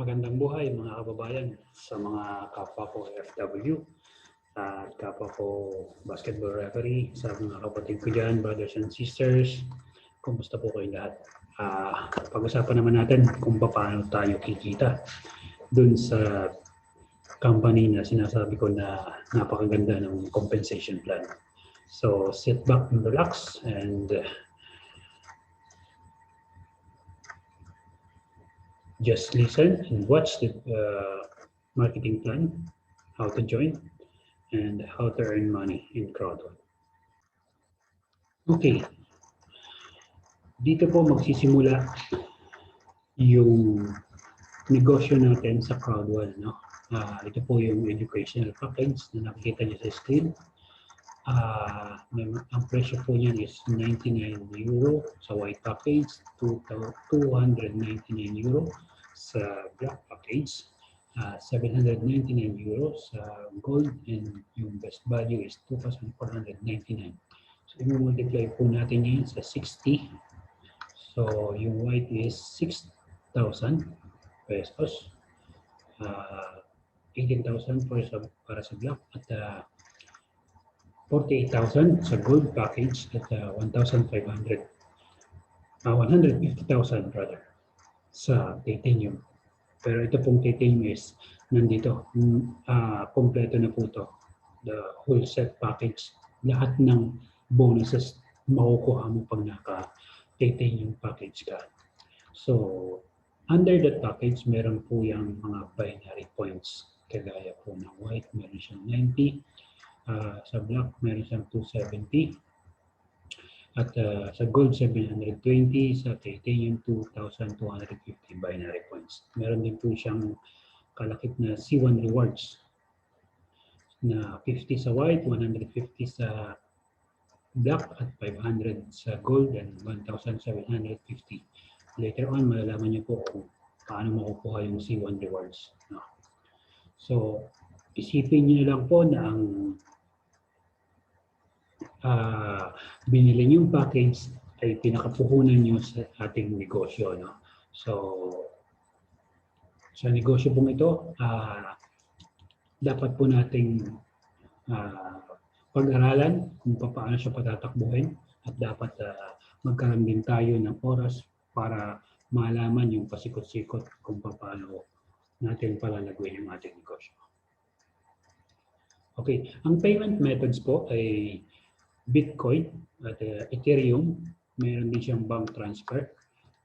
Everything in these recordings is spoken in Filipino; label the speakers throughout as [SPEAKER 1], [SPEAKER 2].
[SPEAKER 1] Magandang buhay mga kababayan sa mga kapwa ko FW at kapwa ko basketball referee, sa mga kapatid ko dyan, brothers and sisters. Kumusta po kayo lahat? Ah, pag-usapan naman natin kung paano tayo kikita dun sa company na sinasabi ko na napakaganda ng compensation plan. So sit back and relax and uh, just listen and watch the uh, marketing plan, how to join, and how to earn money in Crowdfund. Okay. Dito po magsisimula yung negosyo natin sa Crowdwell. No? Ah, ito po yung educational package na nakikita niyo sa screen. May- ang presyo po niyan is 99 euro sa white package, 299 euro sa black package, ah, 799 euro sa gold, and yung best value is 2,499. So, i-multiply po natin yun sa 60. So, yung white is 6,000 pesos. Ah, 18,000 para sa, para sa black at ah, 48,000 sa gold package at ah, 1,500. ah 150,000 rather sa titanium. Pero ito pong titanium is nandito. Ah kompleto na po to. The whole set package. Lahat ng bonuses makukuha mo pag naka titanium package ka. So, under that package, meron po yung mga binary points. Kagaya po ng white, meron siyang 90. Ah, sa black, meron siyang 270. At ah, sa gold, 720. Sa titanium, 2,250 binary points. Meron din po siyang kalakip na C1 rewards na 50 sa white, 150 sa black at 500 sa gold and 1,750. Later on, malalaman niyo po kung paano makukuha yung C1 rewards. No? So, isipin niyo lang po na ang ah binili niyong package ay pinakapuhunan niyo sa ating negosyo. No? So, sa negosyo pong ito, ah dapat po nating ah, pag-aralan kung paano siya patatakbuhin at dapat ah, magkaroon din tayo ng oras para malaman yung pasikot-sikot kung paano natin palalaguin yung ating negosyo. Okay, ang payment methods po ay Bitcoin at uh, Ethereum. Meron din siyang bank transfer.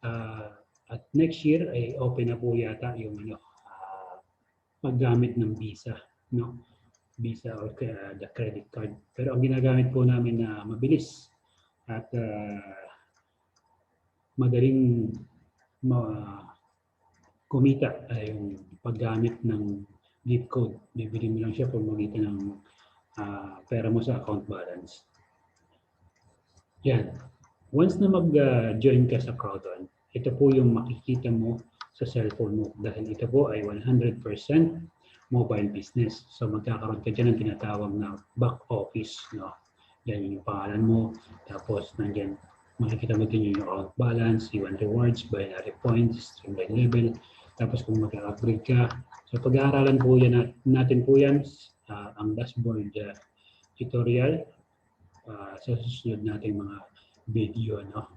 [SPEAKER 1] Ah, at next year ay open na po yata yung ano, ah, paggamit ng Visa, no? Visa or uh, the credit card. Pero ang ginagamit po namin na mabilis at ah, madaling ma kumita ay yung paggamit ng gift code. Bibili mo lang siya kung magitan ng ah, pera mo sa account balance. Yan. Once na mag-join ka sa Crowdon, ito po yung makikita mo sa cellphone mo dahil ito po ay 100% mobile business. So magkakaroon ka dyan ng tinatawag na back office. No? Yan yung pangalan mo. Tapos nandyan, makikita mo din yung account balance, C1 rewards, binary points, streamline level. Tapos kung mag-upgrade ka. So pag-aaralan po yan nat- natin po yan, ah, ang dashboard ah, tutorial ah, sa susunod nating mga video. No?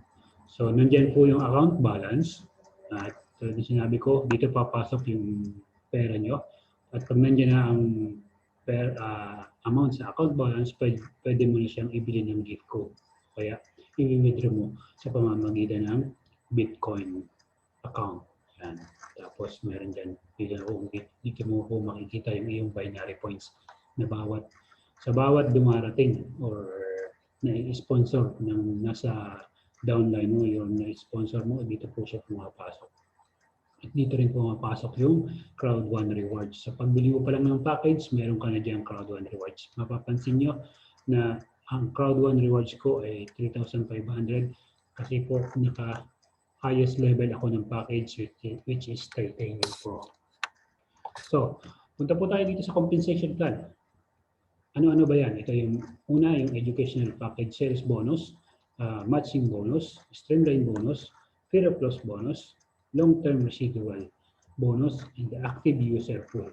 [SPEAKER 1] So nandyan po yung account balance. At tulad ng sinabi ko, dito papasok yung pera nyo. At pag nandiyan na ang per, ah, amount sa account balance, pwede, pwede mo na siyang ibili ng gift code. Kaya i-withdraw mo sa pamamagitan ng Bitcoin account. Yan. Tapos meron dyan, dito, dito mo po makikita yung iyong binary points na bawat sa bawat dumarating or na-sponsor ng nasa downline mo, yung na-sponsor mo, dito po siya pumapasok. At dito rin pumapasok yung Crowd One Rewards. Sa pagbili mo pa lang ng package, meron ka na dyan Crowd One Rewards. Mapapansin nyo na ang Crowd One Rewards ko ay 3,500 kasi po naka highest level ako ng package which is Titanium Pro. So, punta po tayo dito sa compensation plan. Ano-ano ba yan? Ito yung una, yung educational package sales bonus, ah, matching bonus, streamline bonus, fear of loss bonus, long-term residual bonus in the active user pool.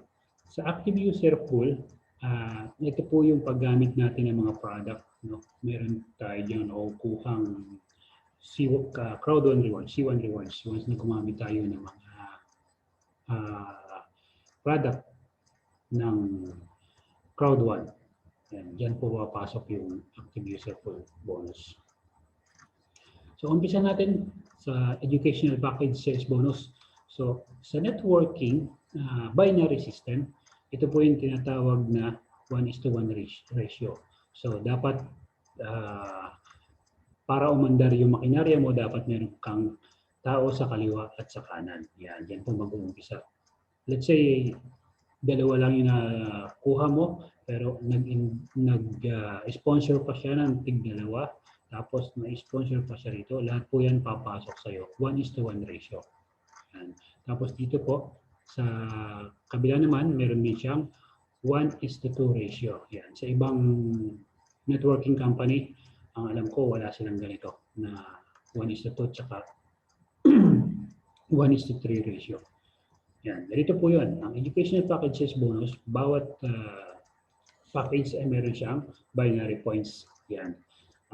[SPEAKER 1] Sa active user pool, ah, ito po yung paggamit natin ng mga product. No? Meron tayo dyan nakukuhang C, uh, crowd one rewards, C1 rewards once na gumamit tayo ng mga ah, product ng crowd one. Yan, dyan po papasok yung active user pool bonus. So umpisa natin sa educational package sales bonus. So sa networking ah, binary system, ito po yung tinatawag na 1 is to 1 ratio. So dapat ah, para umandar yung makinarya mo, dapat meron kang tao sa kaliwa at sa kanan. Yan, yan po mag-uumpisa. Let's say, dalawa lang yung nakuha mo, pero nag-sponsor pa siya ng tig dalawa, tapos may sponsor pa siya rito, lahat po yan papasok sa'yo. 1 is to 1 ratio. Yan. Tapos dito po, sa kabila naman, meron din siyang 1 is to 2 ratio. Yan. Sa ibang networking company, ang alam ko, wala silang ganito na 1 is to 2 tsaka 1 is to 3 ratio. Yan. Ganito po yun. Ang educational packages bonus, bawat ah, package ay meron siyang binary points. Yan.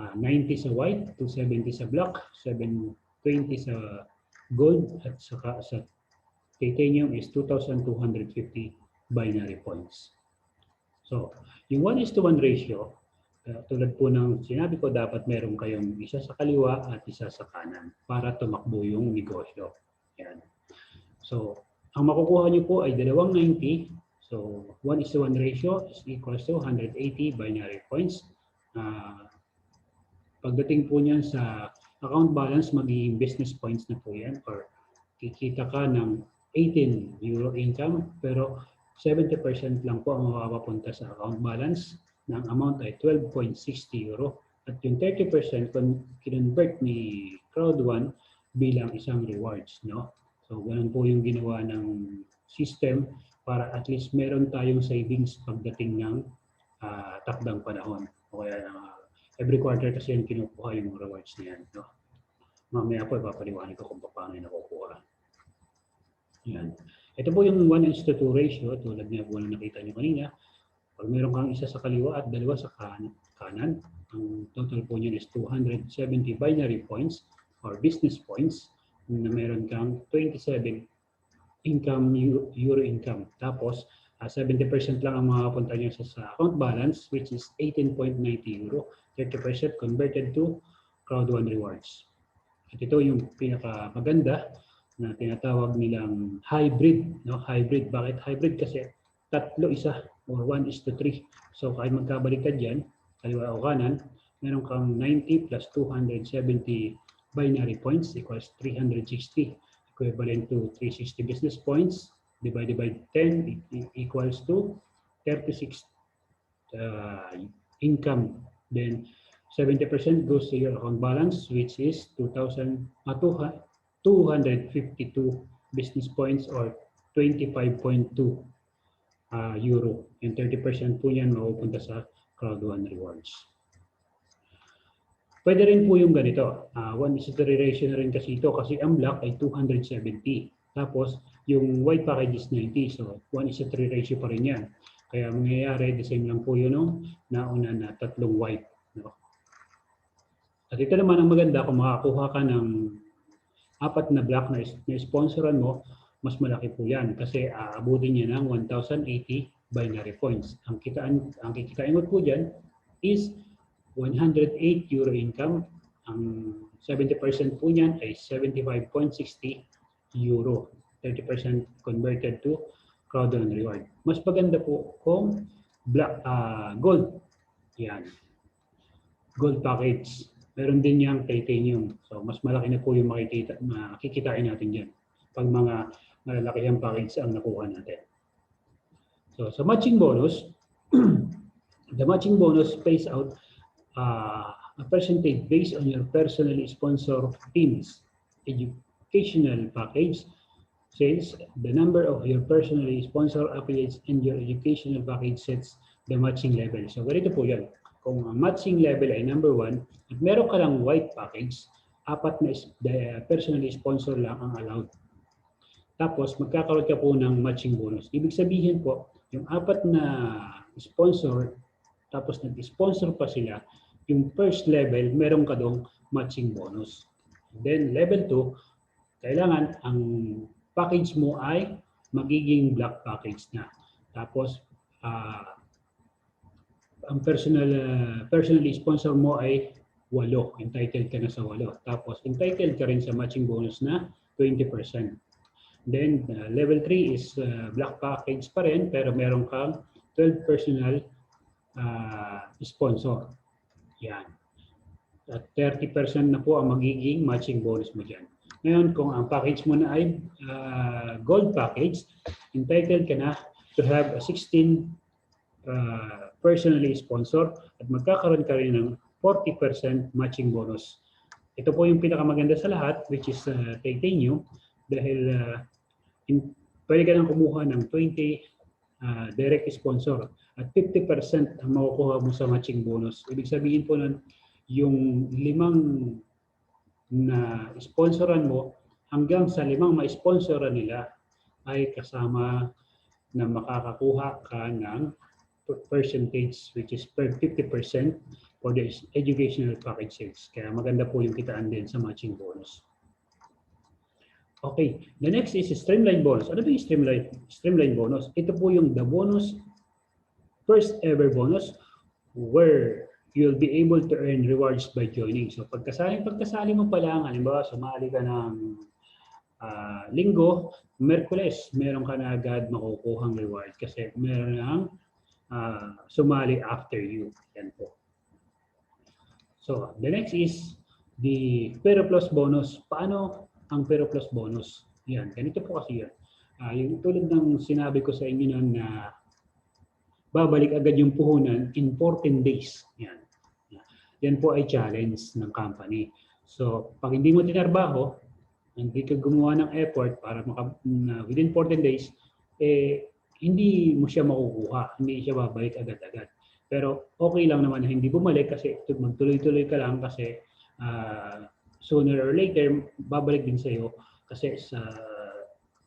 [SPEAKER 1] Ah, 90 sa white, 270 sa black, 720 sa gold, at saka sa titanium is 2,250 binary points. So, yung 1 is to 1 ratio, uh, tulad po ng sinabi ko, dapat meron kayong isa sa kaliwa at isa sa kanan para tumakbo yung negosyo. Yan. So, ang makukuha nyo po ay dalawang 90. So, 1 is to 1 ratio is equals to 180 binary points. Ah, pagdating po niyan sa account balance, magiging business points na po yan or kikita ka ng 18 euro income pero 70% lang po ang mapapunta sa account balance ng amount ay 12.60 euro at yung 30% con- kinonvert ni Crowd1 bilang isang rewards no so ganun po yung ginawa ng system para at least meron tayong savings pagdating ng ah, takdang panahon. O kaya ah, every quarter kasi yan kinukuha yung rewards na yan no? Mamaya po ipapaliwanag ko kung paano yung nakukuha. Yan. Ito po yung 1 is to 2 ratio, tulad nga po na nakita nyo kanina. Pag meron kang isa sa kaliwa at dalawa sa kan- kanan, ang total po niyan is 270 binary points or business points na meron kang 27 income, euro, income. Tapos, ah, 70% lang ang makapunta niya sa, sa account balance, which is 18.90 euro. 30% converted to crowd one rewards. At ito yung pinaka maganda na tinatawag nilang hybrid. No? Hybrid. Bakit hybrid? Kasi tatlo isa or 1 is to 3. So kahit magkabaliktad yan, kaliwa o kanan, meron kang 90 plus 270 binary points equals 360 equivalent to 360 business points divided by 10 e- e- equals to 36 uh, income. Then 70% goes to your account balance which is 2,000 uh, 252 business points or 25.2 uh, euro. And 30% po yan mapupunta sa Crowd One Rewards. Pwede rin po yung ganito. Uh, one is ratio na rin kasi ito kasi ang black ay 270. Tapos yung white package is 90. So 1 is to 3 ratio pa rin yan. Kaya mangyayari, the same lang po yun no? nauna na tatlong white. No? At ito naman ang maganda kung makakuha ka ng apat na black na, na sponsoran mo, mas malaki po yan kasi aabutin niya ng 1,080 binary points. Ang kitaan, ang kikitain mo po dyan is 108 euro income. Ang 70% po niyan ay 75.60 euro. 30% converted to crowd and reward. Mas maganda po kung black, ah, gold. Yan. Gold package. Meron din yung titanium. So mas malaki na po yung makikita, makikitain natin dyan. Pag mga malalaki ang package ang nakuha natin. So sa matching bonus, the matching bonus pays out uh, a percentage based on your personally sponsored team's educational package sales, the number of your personally sponsored affiliates and your educational package sets the matching level. So ganito po yan. Kung ang matching level ay number one, at meron ka lang white package, apat na the personally sponsor lang ang allowed. Tapos magkakaroon ka po ng matching bonus. Ibig sabihin po, yung apat na sponsor, tapos nag-sponsor pa sila, yung first level, meron ka dong matching bonus. Then level 2, kailangan ang package mo ay magiging black package na. Tapos ah, ang personal ah, personally sponsor mo ay walo, entitled ka na sa walo. Tapos entitled ka rin sa matching bonus na 20%. Then uh, level 3 is uh, black package pa rin pero meron kang 12 personal uh, sponsor. Yan. At 30% na po ang magiging matching bonus mo dyan. Ngayon, kung ang package mo na ay uh, gold package, entitled ka na to have a 16 uh, personally sponsor at magkakaroon ka rin ng 40% matching bonus. Ito po yung pinakamaganda sa lahat which is uh, titanium dahil uh, in, pwede ka nang kumuha ng 20 uh, direct sponsor at 50% ang makukuha mo sa matching bonus. Ibig sabihin po nun, yung limang na sponsoran mo hanggang sa limang ma-sponsoran nila ay kasama na makakakuha ka ng percentage which is per 50% for the educational package sales. Kaya maganda po yung kitaan din sa matching bonus. Okay, the next is streamline bonus. Ano ba yung streamline, streamline bonus? Ito po yung the bonus, first ever bonus where you'll be able to earn rewards by joining. So pagkasali, pagkasali mo pa lang, halimbawa sumali ka ng ah, linggo, Merkules, meron ka na agad makukuhang reward kasi meron ng ah, sumali after you. Yan po. So the next is the Pero Plus bonus. Paano ang Pero Plus bonus? Yan, ganito po kasi yan. Ah, yung tulad ng sinabi ko sa inyo nun na babalik agad yung puhunan in 14 days. Yan. Yan po ay challenge ng company. So, pag hindi mo tinarbaho, hindi ka gumawa ng effort para maka, within 14 days, eh, hindi mo siya makukuha. Hindi siya babalik agad-agad. Pero okay lang naman na hindi bumalik kasi magtuloy-tuloy ka lang kasi ah, sooner or later, babalik din sa iyo kasi sa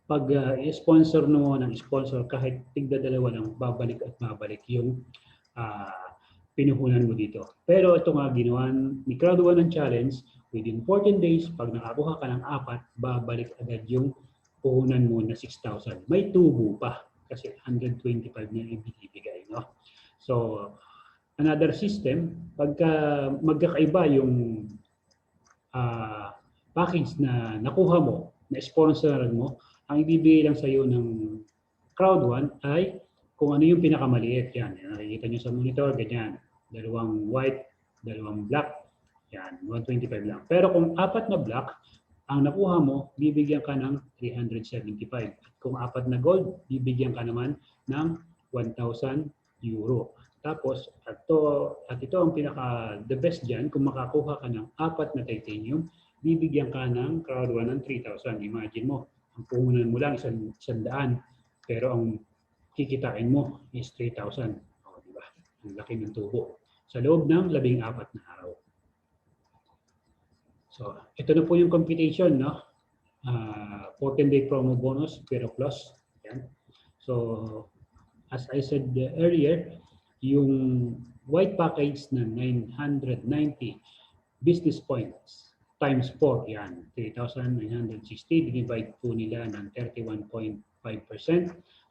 [SPEAKER 1] pag uh, sponsor mo ng sponsor kahit tigda dalawa lang babalik at babalik yung ah, pinuhunan mo dito. Pero ito nga ginawa ni Crowd One ng challenge within 14 days pag nakakuha ka ng apat babalik agad yung puhunan mo na 6,000. May tubo pa kasi 125 na ibibigay no. So another system pagka magkakaiba yung ah, package na nakuha mo, na sponsoran mo, ang ibibigay lang sa iyo ng crowd one ay kung ano yung pinakamaliit. Yan, yan nakikita nyo sa monitor, ganyan. Dalawang white, dalawang black. Yan, 125 lang. Pero kung apat na black, ang nakuha mo, bibigyan ka ng 375. At kung apat na gold, bibigyan ka naman ng 1,000 euro. Tapos, at, to, at ito ang pinaka the best dyan, kung makakuha ka ng apat na titanium, bibigyan ka ng crowd one ng 3,000. Imagine mo, ang puhunan mo lang isang, isang pero ang kikitain mo is 3,000. O, di ba? Ang laki ng tubo. Sa loob ng labing apat na araw. So, ito na po yung computation, no? Uh, 14-day promo bonus, pero plus. Yan. So, as I said earlier, yung white package na 990 business points times 4, yan, 3,960, divide po nila ng 31.5%.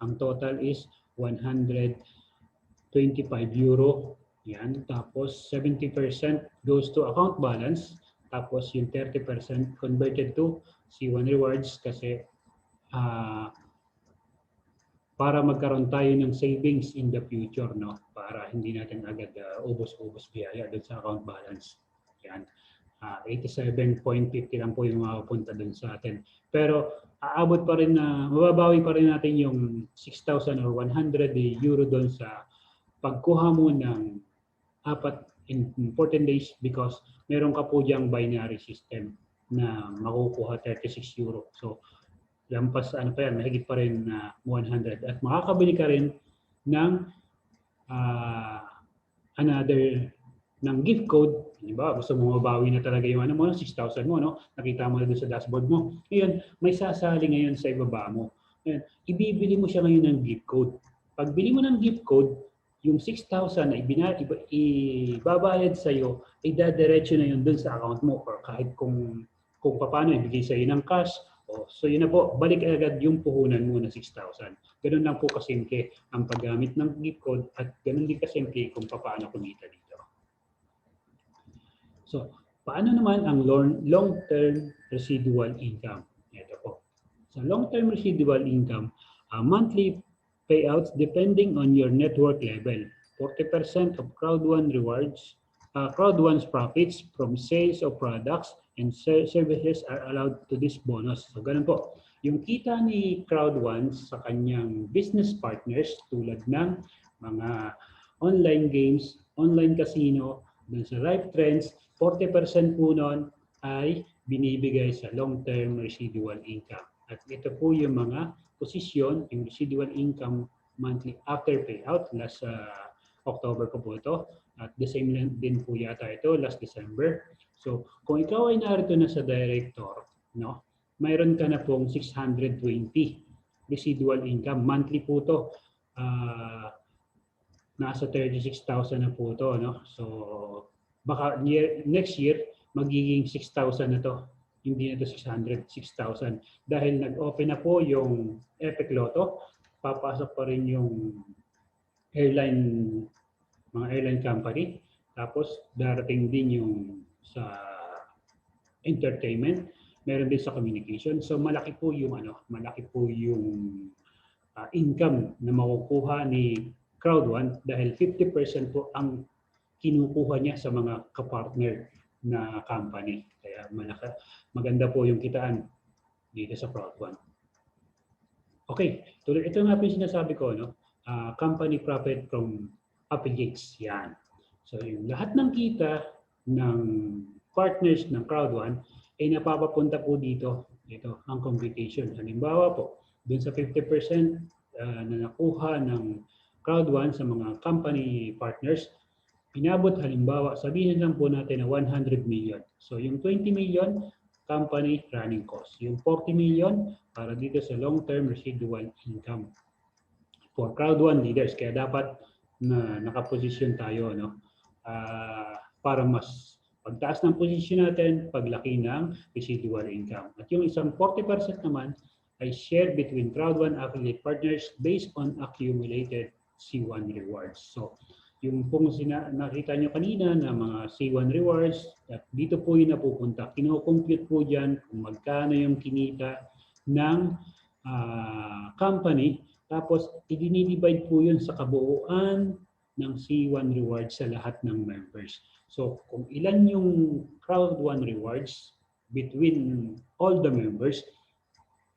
[SPEAKER 1] Ang total is 125 euro. Yan, tapos 70% goes to account balance, tapos yung 30% converted to C1 rewards kasi ah para magkaroon tayo ng savings in the future, no? Para hindi natin agad uh, ubos-ubos biyaya doon sa account balance. Yan. Uh, 87.50 lang po yung mapupunta doon sa atin. Pero aabot pa rin na, mababawi pa rin natin yung 6,000 or 100 euro doon sa pagkuha mo ng apat in 14 days because meron ka po diyang binary system na makukuha 36 euro. So, lampas ano pa yan, mahigit pa rin na 100 at makakabili ka rin ng uh, another ng gift code, halimbawa gusto mo mabawi na talaga yung ano mo, 6,000 mo, no? nakita mo na doon sa dashboard mo. Ngayon, may sasali ngayon sa ibaba mo. Ngayon, ibibili mo siya ngayon ng gift code. Pag bili mo ng gift code, yung 6,000 na ibina, iba, ibabayad sa iyo, ay dadiretso na yun doon sa account mo or kahit kung kung paano ibigay sa iyo ng cash. O, so yun na po, balik agad yung puhunan mo na 6,000. Ganun lang po kasimple ang paggamit ng gift code at ganun din kasimple kung paano kumita dito. So, paano naman ang long- long-term residual income? Ito po. Sa long-term residual income, uh, monthly payouts depending on your network level. 40% of Crowd One rewards, uh, Crowd One's profits from sales of products and ser- services are allowed to this bonus. So, ganun po. Yung kita ni Crowd One sa kanyang business partners tulad ng mga online games, online casino, dun sa Life Trends, 40% po nun ay binibigay sa long-term residual income. At ito po yung mga posisyon, yung residual income monthly after payout, last uh, October ko po ito. At the same din po yata ito, last December. So, kung ikaw ay narito na sa director, no, mayroon ka na pong 620 residual income. Monthly po to. Ah, nasa 36,000 na po to. No? So, baka year, next year, magiging 6,000 na to. Hindi na to 600, 6,000. Dahil nag-open na po yung Epic Lotto, papasok pa rin yung airline, mga airline company. Tapos darating din yung sa entertainment, meron din sa communication. So malaki po yung ano, malaki po yung ah, income na makukuha ni Crowd One dahil 50% po ang kinukuha niya sa mga kapartner na company. Kaya malaki, maganda po yung kitaan dito sa Crowd One. Okay, tuloy ito nga po yung sinasabi ko, no? Ah, company profit from affiliates. Yan. So yung lahat ng kita ng partners ng Crowd One ay napapapunta po dito. Ito ang computation. Halimbawa po, dun sa 50% ah, na nakuha ng Crowd One sa mga company partners, pinabot halimbawa, sabihin lang po natin na 100 million. So yung 20 million, company running cost. Yung 40 million, para dito sa long-term residual income for Crowd One leaders. Kaya dapat na nakaposisyon tayo no? Ah, para mas pagtaas ng posisyon natin, paglaki ng residual income. At yung isang 40% naman ay shared between Crowd One affiliate partners based on accumulated C1 rewards. So, yung pong sina- nakita nyo kanina na mga C1 rewards, at dito po yung napupunta. Kino-compute po dyan kung magkano yung kinita ng ah, company. Tapos, i-divide po yun sa kabuuan ng C1 rewards sa lahat ng members. So, kung ilan yung Crowd One rewards between all the members,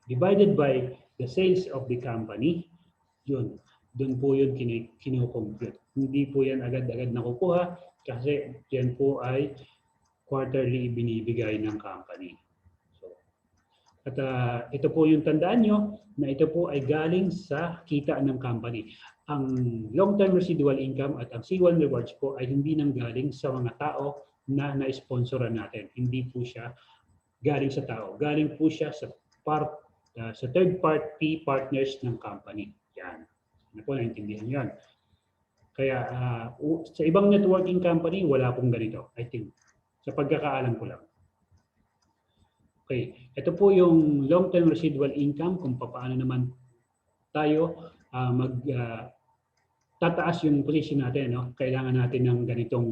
[SPEAKER 1] divided by the sales of the company, yun, doon po yun kino-compute. Hindi po yan agad-agad nakukuha kasi yan po ay quarterly binibigay ng company. At ah, ito po yung tandaan nyo na ito po ay galing sa kita ng company. Ang long-term residual income at ang C1 rewards po ay hindi nang galing sa mga tao na na-sponsoran natin. Hindi po siya galing sa tao. Galing po siya sa part ah, sa third party partners ng company. Yan. Ano po, naintindihan yan. Kaya ah, u- sa ibang networking company, wala pong ganito, I think. Sa pagkakaalam ko lang. Okay, ito po yung long-term residual income kung paano naman tayo ah, mag ah, tataas yung position natin, no? Kailangan natin ng ganitong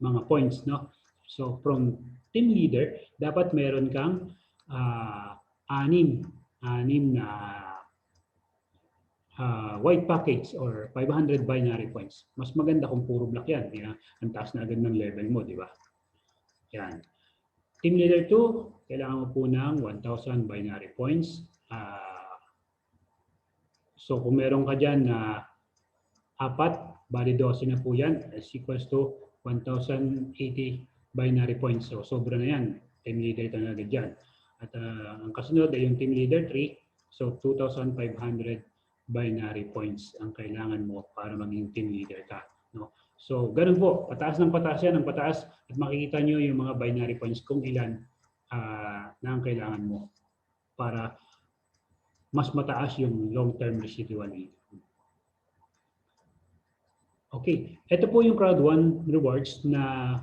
[SPEAKER 1] mga points, no? So from team leader, dapat meron kang ah, anim, anim na ah, white package or 500 binary points. Mas maganda kung puro black yan. Di ba? Ang taas na agad ng level mo, di ba? Yan. Team leader 2, kailangan mo po ng 1,000 binary points. Ah, so kung meron ka dyan na apat, bali 12 na po yan, is equals to 1,080 binary points. So sobra na yan. Team leader ito na agad dyan. At ah, ang kasunod ay yung team leader 3, so 2,500 binary points ang kailangan mo para maging team leader ka. No? So, ganun po. Pataas ng pataas yan, ng pataas. At makikita nyo yung mga binary points kung ilan ah, na ang kailangan mo para mas mataas yung long-term residual income. Okay, ito po yung Crowd 1 rewards na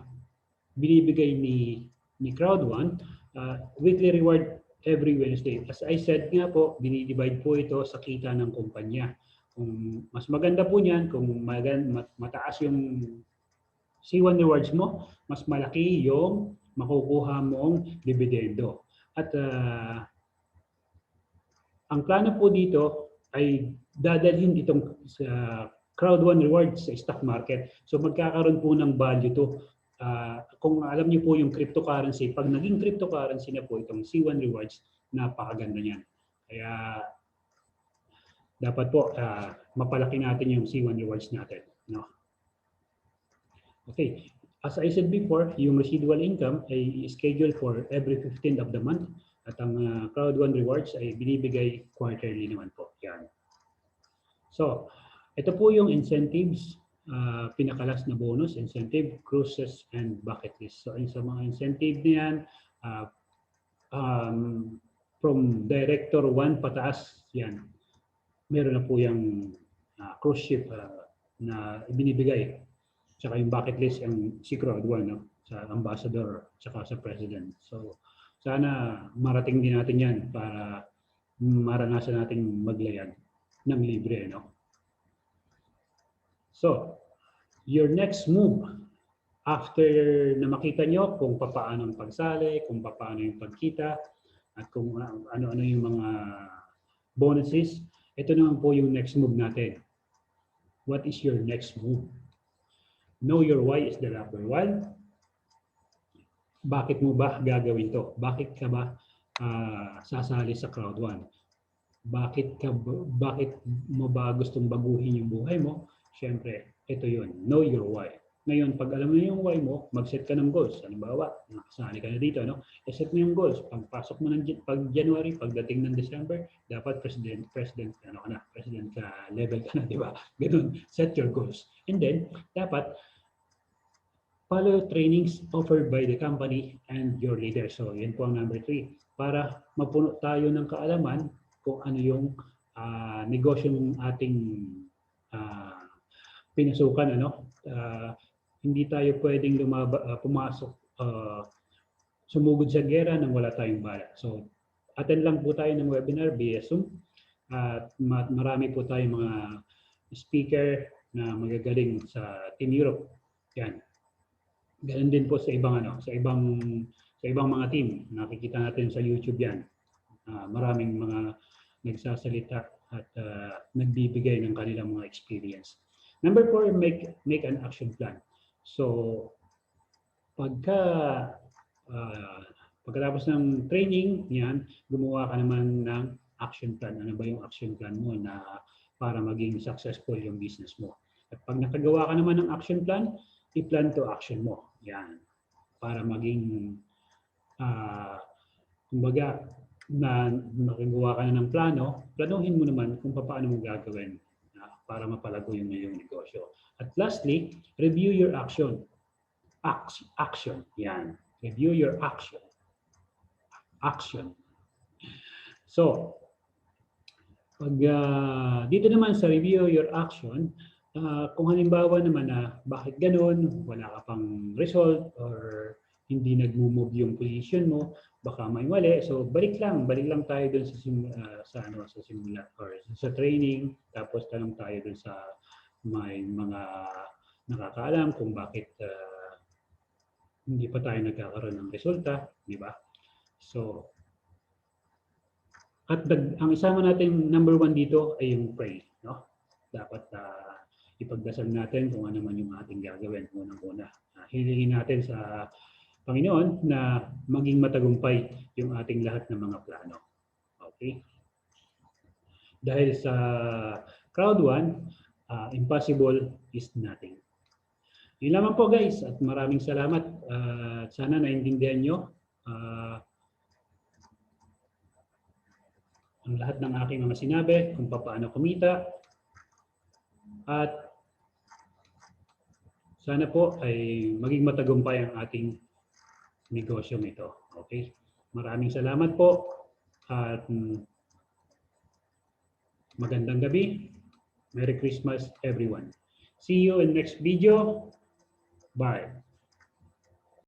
[SPEAKER 1] binibigay ni ni Crowd 1. Uh, weekly reward every Wednesday. As I said nga po, dinidivide po ito sa kita ng kumpanya. Kung mas maganda po niyan, kung magan, mat- mataas yung C1 rewards mo, mas malaki yung makukuha mong dividendo. At ah, ang plano po dito ay dadalhin itong sa crowd one rewards sa stock market. So magkakaroon po ng value to. Ah, kung alam niyo po yung cryptocurrency, pag naging cryptocurrency na po itong C1 rewards, napakaganda niyan. Kaya dapat po ah, mapalaki natin yung C1 rewards natin, no? Okay, as I said before, yung residual income ay scheduled for every 15th of the month at ang ah, crowd one rewards ay binibigay quarterly naman po. Yan. So, ito po yung incentives, ah, pinakalas na bonus, incentive, cruises, and bucket list. So, sa mga incentive niyan, ah, um, from Director 1 pataas, yan. Meron na po yung ah, cruise ship ah, na ibinibigay. Tsaka yung bucket list, yung si Crowd 1, no? sa ambassador, tsaka sa president. So, sana marating din natin yan para maranasan natin maglayag ng libre. No? So, your next move after na makita nyo kung paano ang pagsali, kung paano yung pagkita, at kung uh, ano-ano yung mga bonuses, ito naman po yung next move natin. What is your next move? Know your why is the number one. Bakit mo ba gagawin to? Bakit ka ba ah, sasali sa crowd one? Bakit ka ba- bakit mo ba gustong baguhin yung buhay mo? Siyempre, ito yun. Know your why. Ngayon, pag alam mo yung why mo, mag-set ka ng goals. Halimbawa, nakasali ka na dito, no? I-set mo yung goals. Pagpasok mo ng pag January, pagdating ng December, dapat president, president, ano ka na, president ka, level ka na, di ba? Ganun, set your goals. And then, dapat, follow trainings offered by the company and your leader. So, yan po ang number three. Para mapuno tayo ng kaalaman kung ano yung ah, negosyo ng ating ah, pinasukan. Ano? Ah, hindi tayo pwedeng lumaba, ah, pumasok, ah, sumugod sa gera nang wala tayong bala. So, attend lang po tayo ng webinar via Zoom. At ma- marami po tayong mga speaker na magagaling sa Team Europe. Yan. Ganun din po sa ibang ano, sa ibang sa ibang mga team. Nakikita natin sa YouTube 'yan. Ah, maraming mga nagsasalita at ah, nagbibigay ng kanilang mga experience. Number four, make make an action plan. So pagka ah, pagkatapos ng training, yan, gumawa ka naman ng action plan. Ano ba yung action plan mo na para maging successful yung business mo? At pag nakagawa ka naman ng action plan, i-plan to action mo. Yan. Para maging, ah, kumbaga, na nakagawa ka na ng plano, planuhin mo naman kung paano mo gagawin para mapalago yung iyong negosyo. At lastly, review your action. Action. Yan. Review your action. Action. So, pag ah, dito naman sa review your action, Ah, kung halimbawa naman na bakit ganun, wala ka pang result or hindi nag-move yung position mo, baka may mali. So balik lang, balik lang tayo dun sa sim, ah, sa ano sa simula or sa training, tapos tanong tayo dun sa may mga nakakaalam kung bakit ah, hindi pa tayo nagkakaroon ng resulta, di ba? So at dag, ang isama natin number one dito ay yung pray, no? Dapat ah, ipagdasal natin kung ano man yung ating gagawin unang-una. Uh, hilingin natin sa Panginoon na maging matagumpay yung ating lahat ng mga plano. Okay? Dahil sa crowd one, uh, impossible is nothing. Yun lamang po guys at maraming salamat. Uh, sana naintindihan nyo uh, ang lahat ng aking mga sinabi kung paano kumita at Sana po ay maging matagumpay ang ating negosyo ito. Okay? Maraming salamat po at mm, magandang gabi. Merry Christmas everyone. See you in next video. Bye.